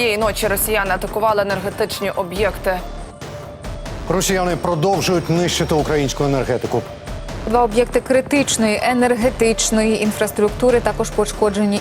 Цієї ночі росіяни атакували енергетичні об'єкти. Росіяни продовжують нищити українську енергетику. Два об'єкти критичної енергетичної інфраструктури також пошкоджені.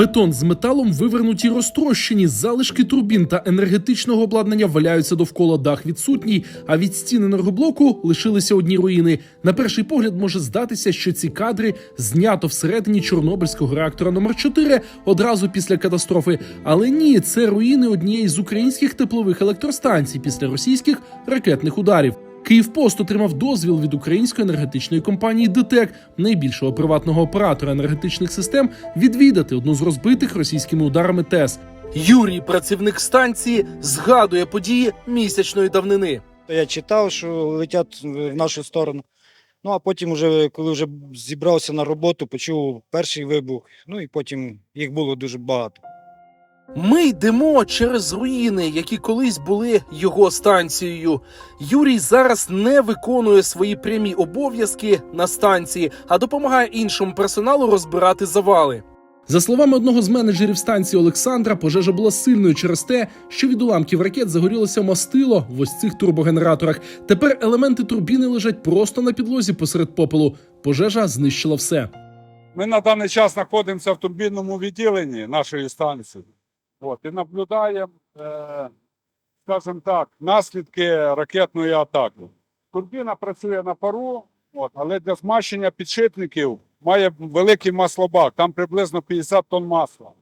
Бетон з металом вивернуті розтрощені, залишки турбін та енергетичного обладнання валяються довкола дах відсутній, а від стін енергоблоку лишилися одні руїни. На перший погляд може здатися, що ці кадри знято всередині Чорнобильського реактора номер 4 одразу після катастрофи. Але ні, це руїни однієї з українських теплових електростанцій після російських ракетних ударів. Київпост отримав дозвіл від української енергетичної компанії ДТЕК, найбільшого приватного оператора енергетичних систем, відвідати одну з розбитих російськими ударами ТЕС. Юрій, працівник станції, згадує події місячної давнини. Я читав, що летять в нашу сторону. Ну а потім, уже, коли вже зібрався на роботу, почув перший вибух, ну і потім їх було дуже багато. Ми йдемо через руїни, які колись були його станцією. Юрій зараз не виконує свої прямі обов'язки на станції, а допомагає іншому персоналу розбирати завали. За словами одного з менеджерів станції Олександра, пожежа була сильною через те, що від уламків ракет загорілося мастило в ось цих турбогенераторах. Тепер елементи турбіни лежать просто на підлозі посеред попелу. Пожежа знищила все. Ми на даний час знаходимося в турбінному відділенні нашої станції. От, і наблюдаємо, е, скажімо так, наслідки ракетної атаки. Турбіна працює на пару, от, але для змащення підшипників має великий маслобак, там приблизно 50 тонн масла.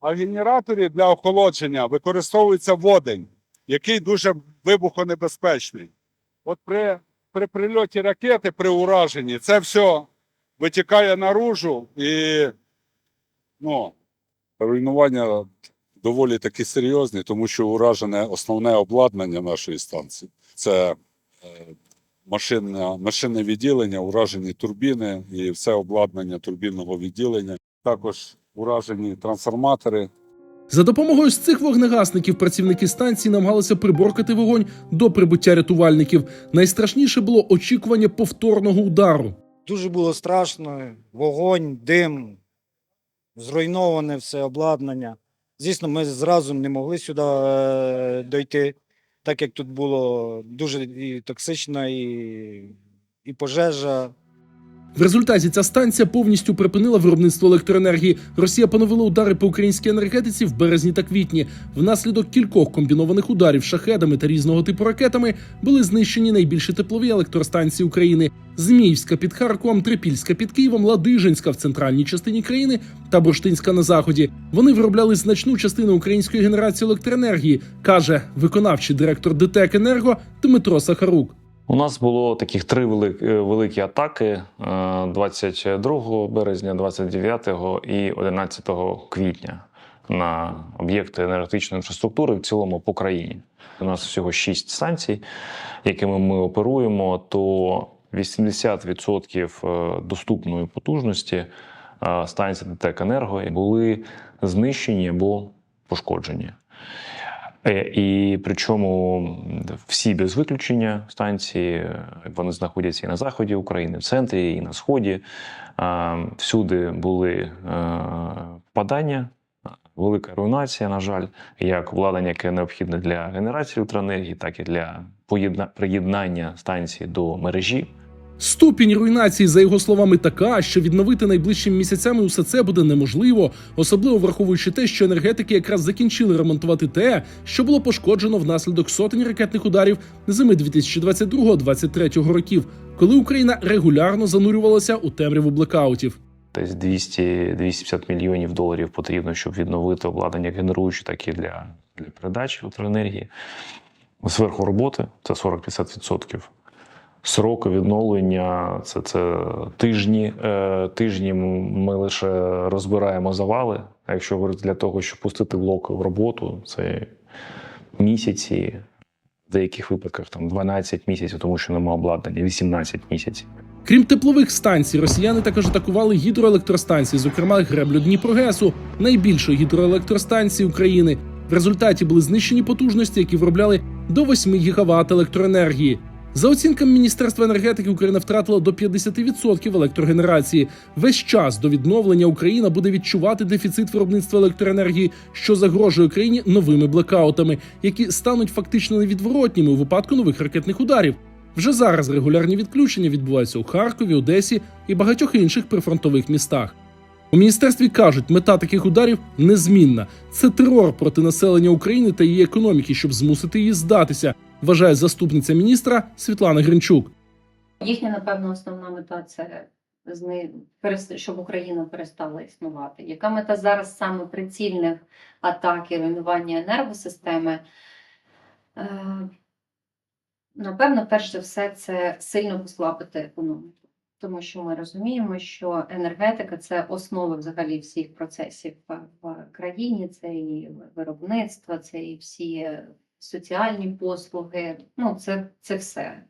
А в генераторі для охолодження використовується водень, який дуже вибухонебезпечний. От при, при прильоті ракети, при ураженні, це все витікає наружу і ну, руйнування доволі таки серйозні, тому що уражене основне обладнання нашої станції. Це е, машинне, машинне відділення, уражені турбіни і все обладнання турбінного відділення. Також уражені трансформатори, За допомогою з цих вогнегасників працівники станції намагалися приборкати вогонь до прибуття рятувальників. Найстрашніше було очікування повторного удару. Дуже було страшно, вогонь, дим, зруйноване все обладнання. Звісно, ми зразу не могли сюди е, дойти, так як тут було дуже і токсично, і, і пожежа. В результаті ця станція повністю припинила виробництво електроенергії. Росія поновила удари по українській енергетиці в березні та квітні. Внаслідок кількох комбінованих ударів шахедами та різного типу ракетами були знищені найбільші теплові електростанції України: Зміївська під Харковом, Трипільська під Києвом, Ладижинська в центральній частині країни та Бурштинська на заході. Вони виробляли значну частину української генерації електроенергії, каже виконавчий директор ДТЕК Енерго Дмитро Сахарук. У нас було таких три великі, великі атаки е, 22 березня, 29 і 11 квітня на об'єкти енергетичної інфраструктури в цілому по країні. У нас всього шість станцій, якими ми оперуємо, то 80% доступної потужності е, станцій ДТЕК Енерго були знищені або пошкоджені. Е, І причому всі без виключення станції е, вони знаходяться і на заході України, в центрі, і на сході. Всюди були е, впадання, велика руйнація, на жаль, як обладнання, яке необхідне для генерації електроенергії, так і для приєднання станції до мережі. Ступінь руйнації, за його словами, така, що відновити найближчими місяцями усе це буде неможливо, особливо враховуючи те, що енергетики якраз закінчили ремонтувати те, що було пошкоджено внаслідок сотень ракетних ударів зими 2022-2023 років, коли Україна регулярно занурювалася у темряву блекаутів. Десь 200-250 мільйонів доларів потрібно, щоб відновити обладнання генеруючі, так і для, для передачі електроенергії. Зверху роботи це 40-50%. Сроки відновлення це, це тижні. Е, тижні ми лише розбираємо завали. А якщо говорити для того, щоб пустити блок в роботу, це місяці, в деяких випадках там 12 місяців, тому що немає обладнання, 18 місяців. Крім теплових станцій, росіяни також атакували гідроелектростанції, зокрема греблю Дніпрогесу, найбільшої гідроелектростанції України. В результаті були знищені потужності, які виробляли до 8 гігават електроенергії. За оцінками Міністерства енергетики, Україна втратила до 50% електрогенерації. Весь час до відновлення Україна буде відчувати дефіцит виробництва електроенергії, що загрожує країні новими блекаутами, які стануть фактично невідворотніми у випадку нових ракетних ударів. Вже зараз регулярні відключення відбуваються у Харкові, Одесі і багатьох інших прифронтових містах. У міністерстві кажуть, мета таких ударів незмінна. Це терор проти населення України та її економіки, щоб змусити її здатися, вважає заступниця міністра Світлана Гринчук. Їхня, напевно, основна мета це щоб Україна перестала існувати. Яка мета зараз саме прицільних атак і руйнування енергосистеми? Е, Напевно, перш за все, це сильно послабити економіку. Тому що ми розуміємо, що енергетика це основа взагалі всіх процесів в країні, це і виробництво, це і всі соціальні послуги. Ну, це, це все.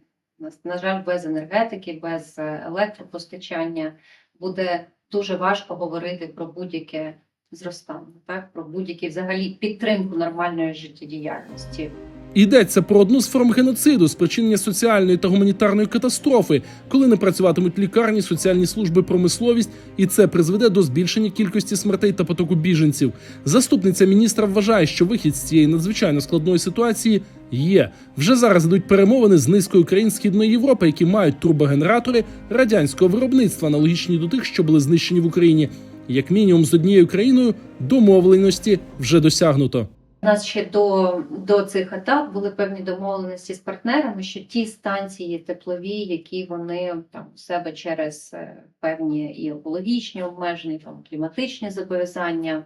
На- жаль, без енергетики, без е, електропостачання буде дуже важко говорити про будь-яке зростання, так про будь-які взагалі підтримку нормальної життєдіяльності. Йдеться про одну з форм геноциду, спричинення соціальної та гуманітарної катастрофи, коли не працюватимуть лікарні, соціальні служби, промисловість, і це призведе до збільшення кількості смертей та потоку біженців. Заступниця міністра вважає, що вихід з цієї надзвичайно складної ситуації є. Вже зараз йдуть перемовини з низкою країн Східної Європи, які мають турбогенератори радянського виробництва, аналогічні до тих, що були знищені в Україні. Як мінімум з однією країною домовленості вже досягнуто. У нас ще до, до цих атак були певні домовленості з партнерами, що ті станції теплові, які вони там у себе через е, певні і екологічні обмеження, там кліматичні зобов'язання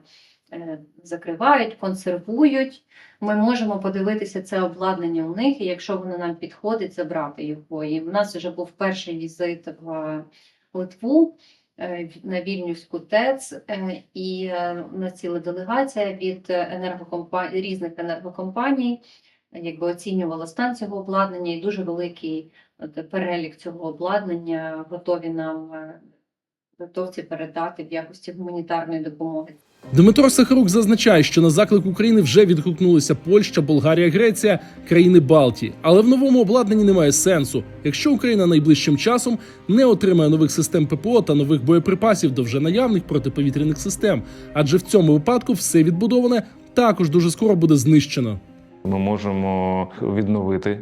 е, закривають, консервують. Ми можемо подивитися це обладнання у них, і якщо воно нам підходить, забрати його. І в нас вже був перший візит в Литву на Вільнюську ТЕЦ, е, і на ціла делегація від енергокомпаній різних енергокомпаній, е, якби оцінювала стан цього обладнання, і дуже великий перелік цього обладнання готові нам е, готовці передати в якості гуманітарної допомоги. Дмитро Сахарук зазначає, що на заклик України вже відгукнулися Польща, Болгарія, Греція, країни Балтії. Але в новому обладнанні немає сенсу, якщо Україна найближчим часом не отримає нових систем ППО та нових боєприпасів до вже наявних протиповітряних систем. Адже в цьому випадку все відбудоване також дуже скоро буде знищено. Ми можемо відновити.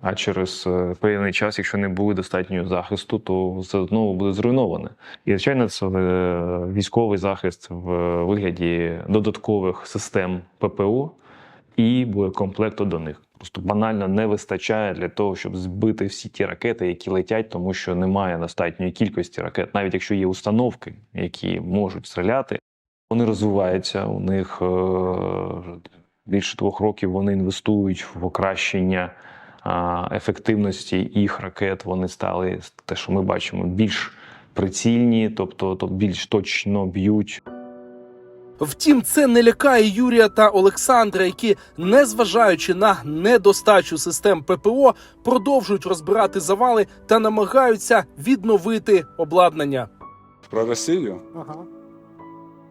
А через е, певний час, якщо не буде достатнього захисту, то все знову буде зруйноване. І звичайно, це е, військовий захист в вигляді додаткових систем ППО і боєкомплекту до них. Просто банально не вистачає для того, щоб збити всі ті ракети, які летять, тому що немає достатньої кількості ракет, навіть якщо є установки, які можуть стріляти, вони розвиваються. У них е, більше двох років вони інвестують в покращення ефективності їх ракет. Вони стали те, що ми бачимо, більш прицільні, тобто то більш точно б'ють. Втім, це не лякає Юрія та Олександра, які, незважаючи на недостачу систем ППО, продовжують розбирати завали та намагаються відновити обладнання. Про Росію? Ага.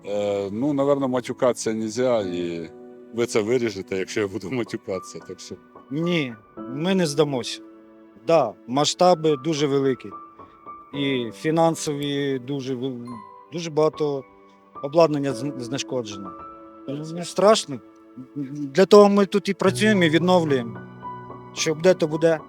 Е, ну, напевно, матюкатися не можна, і ви це виріжете, якщо я буду матюкатися. Так що Ні, ми не здамося. Да, масштаби дуже великі. І фінансові дуже, дуже багато обладнання зн- знешкоджено. Не страшно. Для того ми тут і працюємо і відновлюємо. Що буде, то буде.